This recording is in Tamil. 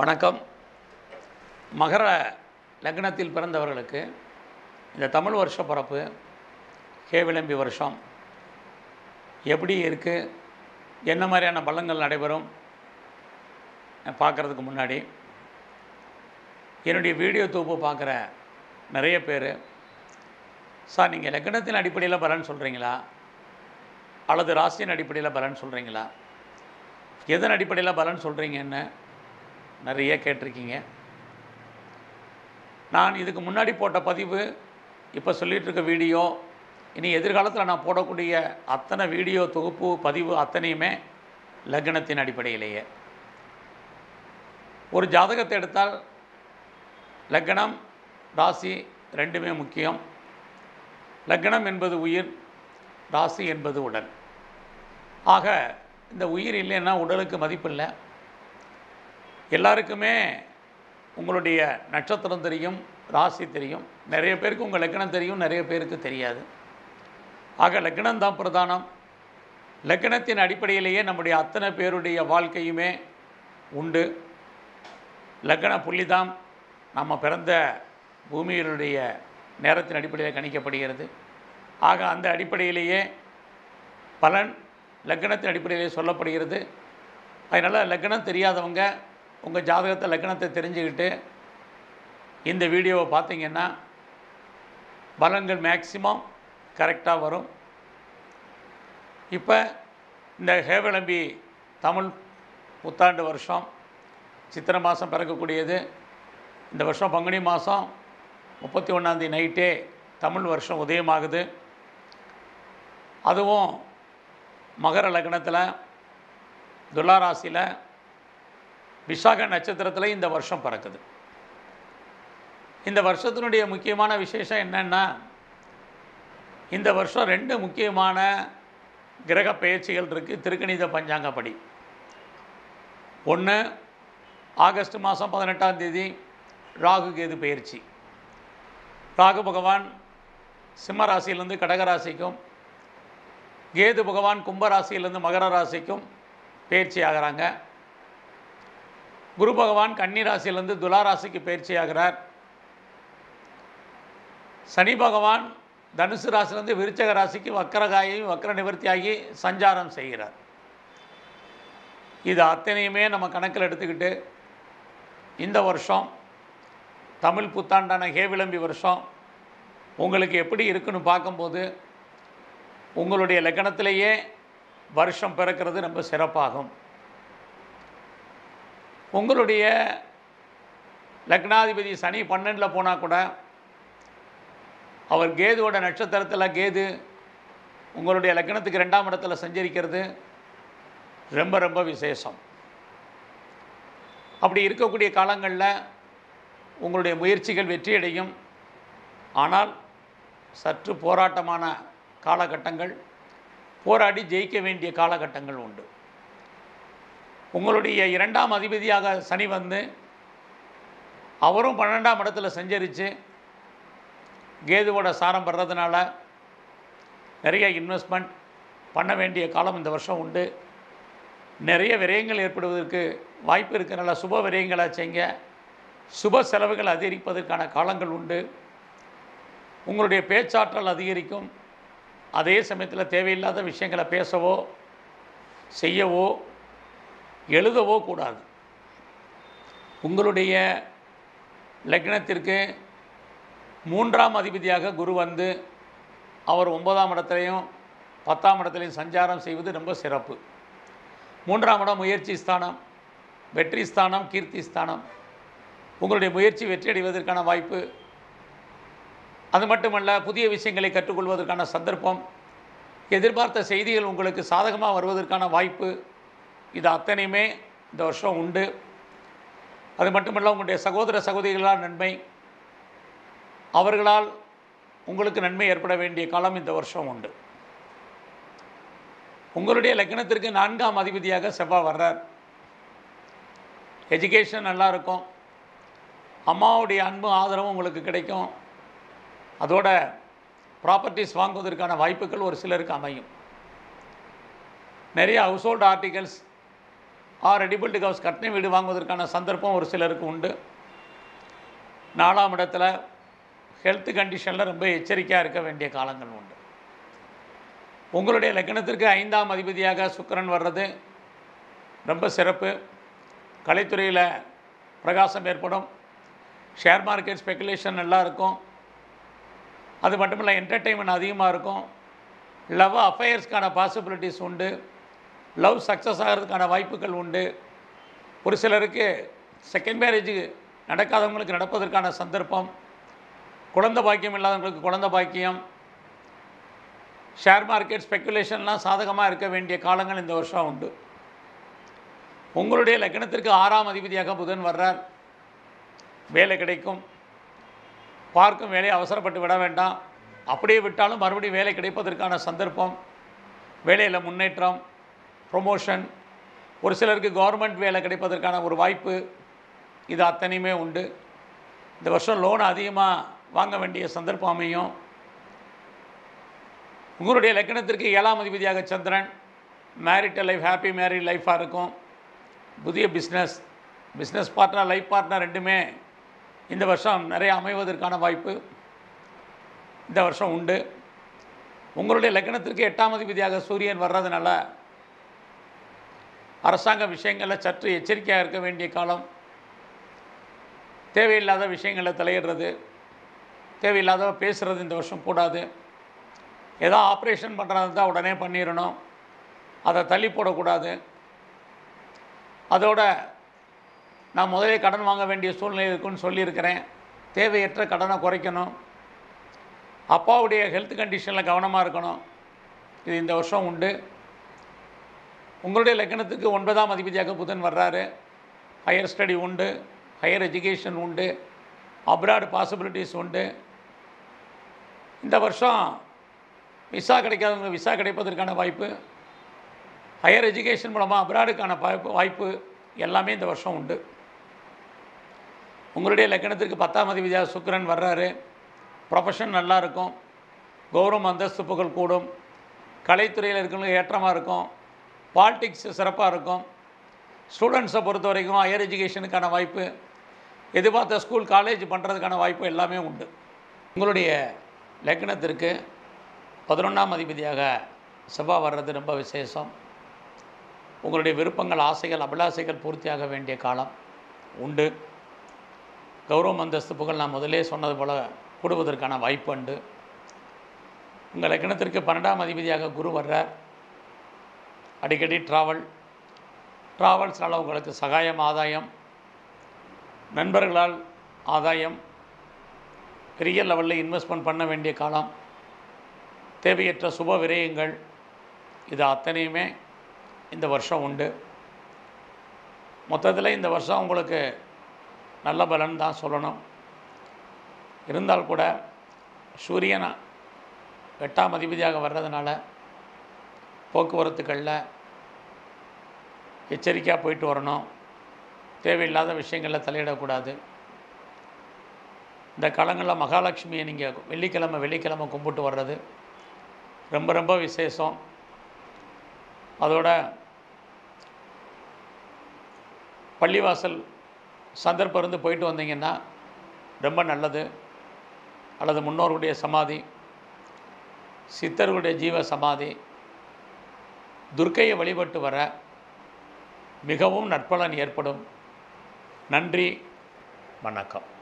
வணக்கம். மகர லக்னத்தில் பிறந்தவர்களுக்கு இந்த தமிழ் வருஷ பிறப்பு கேவிளம்பி வருஷம் எப்படி இருக்குது என்ன மாதிரியான பலங்கள் நடைபெறும் பார்க்குறதுக்கு முன்னாடி என்னுடைய வீடியோ தொகுப்பு பார்க்குற நிறைய பேர் சார் நீங்கள் லக்னத்தின் அடிப்படையில் பலன் சொல்கிறீங்களா அல்லது ராசியின் அடிப்படையில் பலன் சொல்கிறீங்களா எதன் அடிப்படையில் பலன் சொல்கிறீங்கன்னு நிறைய கேட்டிருக்கீங்க. நான் இதுக்கு முன்னாடி போட்ட பதிவு இப்போ சொல்லிகிட்ருக்க வீடியோ இனி எதிர்காலத்தில் நான் போடக்கூடிய அத்தனை வீடியோ தொகுப்பு பதிவு அத்தனையுமே லக்னத்தின் அடிப்படையிலேயே. ஒரு ஜாதகத்தை எடுத்தால் லக்னம் ராசி ரெண்டுமே முக்கியம். லக்னம் என்பது உயிர் ராசி என்பது உடல். ஆக இந்த உயிர் இல்லைன்னா உடலுக்கு மதிப்பில்லை. எல்லாருக்குமே உங்களுடைய நட்சத்திரம் தெரியும் ராசி தெரியும். நிறைய பேருக்கு உங்கள் லக்னம் தெரியும் நிறைய பேருக்கு தெரியாது. ஆக லக்னம் தான் பிரதானம். லக்னத்தின் அடிப்படையிலேயே நம்முடைய அத்தனை பேருடைய வாழ்க்கையுமே உண்டு. லக்ன புள்ளிதான் நம்ம பிறந்த பூமியினுடைய நேரத்தின் அடிப்படையில் கணிக்கப்படுகிறது. ஆக அந்த அடிப்படையிலேயே பலன் லக்னத்தின் அடிப்படையிலே சொல்லப்படுகிறது. அதனால் லக்னம் தெரியாதவங்க உங்கள் ஜாதகத்தை லக்னத்தை தெரிஞ்சுக்கிட்டு இந்த வீடியோவை பார்த்தீங்கன்னா பலன்கள் மேக்சிமம் கரெக்டாக வரும். இப்போ இந்த ஹேவலம்பி தமிழ் புத்தாண்டு வருஷம் சித்திரை மாதம் பிறக்கக்கூடியது. இந்த வருஷம் பங்குனி மாதம் முப்பத்தி ஒன்றாந்தேதி நைட்டே தமிழ் வருஷம் உதயமாகுது. அதுவும் மகர லக்னத்தில் துலாராசியில் விசாக நட்சத்திரத்தில் இந்த வருஷம் பிறக்குது. இந்த வருஷத்தினுடைய முக்கியமான விசேஷம் என்னென்னா இந்த வருஷம் ரெண்டு முக்கியமான கிரக பயிற்சிகள் இருக்குது திருக்கணித பஞ்சாங்கப்படி. ஒன்று ஆகஸ்ட் மாதம் பதினெட்டாம் தேதி ராகு கேது பயிற்சி ராகு பகவான் சிம்ம ராசியிலேருந்து கடகராசிக்கும் கேது பகவான் கும்பராசியிலேருந்து மகர ராசிக்கும் பயிற்சி ஆகிறாங்க. குரு பகவான் கன்னி ராசியிலேருந்து துலா ராசிக்கு சனி பகவான் தனுசு ராசிலேருந்து விருச்சக ராசிக்கு வக்கரகாயும் வக்கர நிவர்த்தியாகி சஞ்சாரம் செய்கிறார். இது அத்தனையுமே நம்ம கணக்கில் எடுத்துக்கிட்டு இந்த வருஷம் தமிழ் புத்தாண்டான ஹேவிளம்பி வருஷம் உங்களுக்கு எப்படி இருக்குன்னு பார்க்கும்போது உங்களுடைய லக்கணத்திலேயே வருஷம் பிறக்கிறது ரொம்ப சிறப்பாகும். உங்களுடைய லக்னாதிபதி சனி பன்னெண்டில் போனால் கூட அவர் கேதுவோட நட்சத்திரத்தில் கேது உங்களுடைய லக்னத்துக்கு ரெண்டாம் இடத்துல சஞ்சரிக்கிறது ரொம்ப ரொம்ப விசேஷம். அப்படி இருக்கக்கூடிய காலங்களில் உங்களுடைய முயற்சிகள் வெற்றியடையும். ஆனால் சற்று போராட்டமான காலகட்டங்கள் போராடி ஜெயிக்க வேண்டிய காலகட்டங்கள் உண்டு. உங்களுடைய இரண்டாம் அதிபதியாக சனி வந்து அவரும் பன்னெண்டாம் இடத்துல சஞ்சரித்து கேதுவோட சாரம் பெறதுனால நிறைய இன்வெஸ்ட்மெண்ட் பண்ண வேண்டிய காலம் இந்த வருஷம் உண்டு. நிறைய விரயங்கள் ஏற்படுவதற்கு வாய்ப்பு இருக்கிறனால சுப விரயங்களை செய்ய சுப செலவுகள் அதிகரிப்பதற்கான காலங்கள் உண்டு. உங்களுடைய பேச்சாற்றல் அதிகரிக்கும். அதே சமயத்தில் தேவையில்லாத விஷயங்களை பேசவோ செய்யவோ எழுதவோ கூடாது. உங்களுடைய லக்னத்திற்கு மூன்றாம் அதிபதியாக குரு வந்து அவர் ஒன்பதாம் இடத்துலையும் பத்தாம் இடத்துலையும் சஞ்சாரம் செய்வது ரொம்ப சிறப்பு. மூன்றாம் இடம் முயற்சி ஸ்தானம் வெற்றி ஸ்தானம் கீர்த்தி ஸ்தானம். உங்களுடைய முயற்சி வெற்றியடைவதற்கான வாய்ப்பு. அது மட்டுமல்ல புதிய விஷயங்களை கற்றுக்கொள்வதற்கான சந்தர்ப்பம். எதிர்பார்த்த செய்திகள் உங்களுக்கு சாதகமாக வருவதற்கான வாய்ப்பு. இது அத்தனையுமே இந்த வருஷம் உண்டு. அது மட்டுமல்ல உங்களுடைய சகோதர சகோதரிகளால் நன்மை. அவர்களால் உங்களுக்கு நன்மை ஏற்பட வேண்டிய காலம் இந்த வருஷம் உண்டு. உங்களுடைய லக்கணத்திற்கு நான்காம் அதிபதியாக செவ்வாய் வர்றார். எஜுகேஷன் நல்லா இருக்கும் அம்மாவுடைய அன்பும் ஆதரவும் உங்களுக்கு கிடைக்கும். அதோட ப்ராப்பர்ட்டிஸ் வாங்குவதற்கான வாய்ப்புகள் ஒரு சிலருக்கு அமையும். நிறைய household articles are ready built house கட்டின வீடு வாங்குவதற்கான சந்தர்ப்பம் ஒரு சிலருக்கு உண்டு. நாலாம் இடத்துல ஹெல்த் கண்டிஷனில் ரொம்ப எச்சரிக்கையாக இருக்க வேண்டிய காலங்கள் உண்டு. உங்களுடைய லக்னத்திற்கு ஐந்தாம் அதிபதியாக சுக்கரன் வர்றது ரொம்ப சிறப்பு. கலைத்துறையில் பிரகாசம் ஏற்படும். ஷேர் மார்க்கெட் ஸ்பெகுலேஷன் நல்லா இருக்கும். அது மட்டும் இல்லை என்டர்டெயின்மெண்ட் அதிகமாக இருக்கும். லவ் அஃபேர்ஸ்க்கான பாசிபிலிட்டிஸ் உண்டு. லவ் சக்ஸஸ் ஆகிறதுக்கான வாய்ப்புகள் உண்டு. ஒரு சிலருக்கு செகண்ட் மேரேஜ் நடக்காதவங்களுக்கு நடப்பதற்கான சந்தர்ப்பம் குழந்தை பாக்கியம் இல்லாதவங்களுக்கு குழந்தை பாக்கியம் ஷேர் மார்க்கெட் ஸ்பெக்குலேஷன்லாம் சாதகமாக இருக்க வேண்டிய காலங்கள் இந்த வருஷம் உண்டு. உங்களுடைய லக்னத்திற்கு ஆறாம் அதிபதியாக புதன் வர்றார். வேலை கிடைக்கும். பார்க்கும் வேலையை அவசரப்பட்டு விட வேண்டாம். அப்படியே விட்டாலும் மறுபடியும் வேலை கிடைப்பதற்கான சந்தர்ப்பம். வேலையில் முன்னேற்றம். ப்ரொமோஷன் ஒரு சிலருக்கு கவர்மெண்ட் வேலை கிடைப்பதற்கான ஒரு வாய்ப்பு. இது அத்தனையுமே உண்டு. இந்த வருஷம் லோன் அதிகமாக வாங்க வேண்டிய சந்தர்ப்பம் அமையும். உங்களுடைய லக்கணத்திற்கு ஏழாம் அதிபதியாக சந்திரன். மேரிட்டல் லைஃப் ஹாப்பி மேரிட் லைஃபாக இருக்கும். புதிய business business partner life partner ரெண்டுமே இந்த வருஷம் நிறைய அமைவதற்கான வாய்ப்பு. இந்த வருஷம் உண்டு. உங்களுடைய லக்கணத்திற்கு எட்டாம் அதிபதியாக சூரியன் வர்றதுனால அரசாங்க விஷயங்களில் சற்று எச்சரிக்கையாக இருக்க வேண்டிய காலம். தேவையில்லாத விஷயங்களில் தலையிடுறது. தேவையில்லாத பேசுகிறது இந்த வருஷம் கூடாது ஏதோ ஆப்ரேஷன் பண்ணுறது தான் உடனே பண்ணிடணும். அதை தள்ளி போடக்கூடாது. அதோட நான் முதலே கடன் வாங்க வேண்டிய சூழ்நிலை இருக்குன்னு சொல்லியிருக்கிறேன். தேவையற்ற கடனை குறைக்கணும். அப்பாவுடைய ஹெல்த் கண்டிஷனில் கவனமாக இருக்கணும். இது இந்த வருஷம் உண்டு. உங்களுடைய லக்கணத்துக்கு ஒன்பதாம் அதிபதியாக புதன் வர்றாரு. ஹையர் ஸ்டடி உண்டு. ஹையர் எஜுகேஷன் உண்டு. அப்ராட் பாசிபிலிட்டிஸ் உண்டு. இந்த வருஷம் விசா கிடைக்காதவங்க விசா கிடைப்பதற்கான வாய்ப்பு. ஹையர் எஜுகேஷன் மூலமாக அப்ராடுக்கான வாய்ப்பு வாய்ப்பு எல்லாமே இந்த வருஷம் உண்டு. உங்களுடைய லக்கணத்திற்கு பத்தாம் அதிபதியாக சுக்கரன் வர்றாரு. ப்ரொஃபஷன் நல்லா இருக்கும். கௌரவம் அந்தஸ்து புகழ் கூடும். கலைத்துறையில் இருக்கிறவங்களுக்கு ஏற்றமாக இருக்கும். பாலிடிக்ஸ் சிறப்பாக இருக்கும். ஸ்டூடெண்ட்ஸை பொறுத்த வரைக்கும் ஹையர் எஜுகேஷனுக்கான வாய்ப்பு எதிர்பார்த்த ஸ்கூல் காலேஜ் பண்ணுறதுக்கான வாய்ப்பு எல்லாமே உண்டு. உங்களுடைய லக்னத்திற்கு பதினொன்றாம் அதிபதியாக செவ்வாய் வர்றது ரொம்ப விசேஷம். உங்களுடைய விருப்பங்கள் ஆசைகள் அபிலாசைகள் பூர்த்தியாக வேண்டிய காலம் உண்டு. கௌரவம் அந்தஸ்து புகழ் நான் முதலே சொன்னது போல் கூடுவதற்கான வாய்ப்பு உண்டு. உங்கள் லக்னத்திற்கு பன்னெண்டாம் அதிபதியாக குரு வர்றார். அடிக்கடி ட்ராவல் ட்ராவல்ஸ்னால் உங்களுக்கு சகாயம் ஆதாயம். நண்பர்களால் ஆதாயம். பெரிய லெவலில் இன்வெஸ்ட்மெண்ட் பண்ண வேண்டிய காலம். தேவையற்ற சுப விரயங்கள். இது அத்தனையுமே இந்த வருஷம் உண்டு. மொத்தத்தில் இந்த வருஷம் உங்களுக்கு நல்ல பலன் தான் சொல்லணும். இருந்தால் கூட சூரியன் எட்டாம் அதிபதியாக வர்றதுனால போக்குவரத்துகளில் எச்சரிக்கையாக போயிட்டு வரணும். தேவையில்லாத விஷயங்களில் தலையிடக்கூடாது. இந்த காலங்களில் மகாலட்சுமியை நீங்கள் வெள்ளிக்கிழமை வெள்ளிக்கிழமை கும்பிட்டு வர்றது ரொம்ப ரொம்ப விசேஷம். அதோட பள்ளிவாசல் சந்தர்ப்பம் இருந்து போயிட்டு வந்தீங்கன்னா ரொம்ப நல்லது. அல்லது முன்னோர்களுடைய சமாதி சித்தர்களுடைய ஜீவ சமாதி துர்க்கையை வழிபட்டு வர மிகவும் நற்பலன் ஏற்படும். நன்றி வணக்கம்.